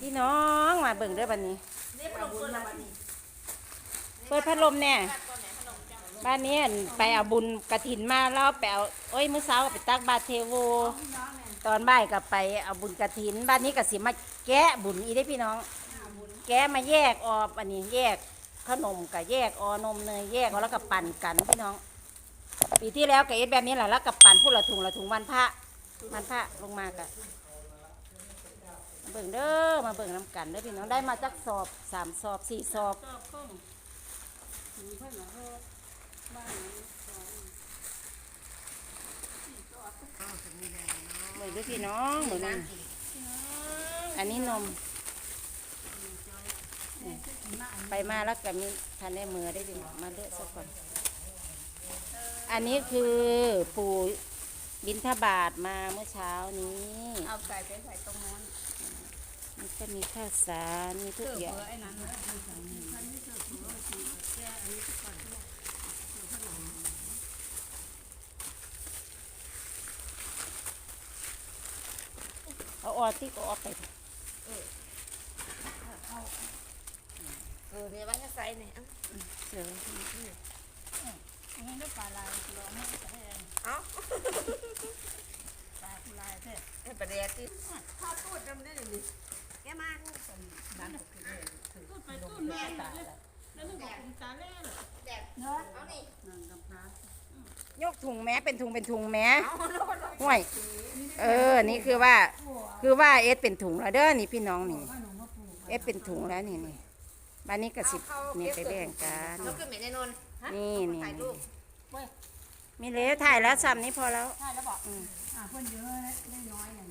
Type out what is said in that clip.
พี่น้องมาเบิ่งด้อบัดนี้ นี่ขนมเปิ้ลละบัดนี้เปิดพัดลมแน่บ้านนี้ไปเอาบุญกระถินมาแล้วไปเอาโอ้ยมื้อเช้าก็ไปตักบาตรเทโว ตอนบ่ายก็ไปเอาบุญกระถิน บ้านนี้ก็สิมาแกะบุญอีได้พี่น้อง แกะมาแยกออกอันนี้แยกขนมกับแยกออนมเนยแยกเอแล้วก็ปั่นกันพี่น้อง ปีที่แล้วก็เอ็ดแบบนี้แหละแล้วก็ปั่นผู้ละถุงละถุงวันพระวันพระลงมากะ เบิ่งเด้อมาเบิ่งน้ำกันเด้อพี่น้องได้มาจักสอบสามสอบสี่สอบเบิ่งเด้อพี่น้องเบิ่งนี่อันนี้นม นี่ไปมาแล้วก็มีทันได้มือได้พี่น้องมาเลือกสักก่อน อันนี้คือปู่บินทบาทมาเมื่อเช้านี้ เอาไก่ไปใส่ตรงนู้น มันก็มีข้าวสารมีทุกอย่างเอาออดที่ก็ออกไปเออเนี่ยว่าจะใส่เนี่ยเดี๋ยวอันนี้ได้ปลาลายร้องให้ใส่เอ้าปลาลายเท่ไอ้ปลาแดดที่ข้าวพูดจำได้เลย แกมาบ้านคือเลยตู้ไปตู้แม่ตาแล้วนึกว่าคุณตาเล่แดดเนาะเอานี่ยกถุงแม้เป็นถุงเป็นถุงแม้เอาโน่นห่วย เออ นี่คือว่า คือว่าเอสเป็นถุงแล้วเด้อนี่พี่น้องนี่เอสเป็นถุงแล้วนี่นี่บ้านนี้ก็สิบนี่ไปแบ่งกันเขาขึ้นเหม็นแน่นอนนี่นี่ถ่ายรูปมีเลถ่ายแล้วซ้ำนี้พอแล้วถ่ายแล้วบอกอืมอ่าเพื่อนเยอะได้น้อยอย่าง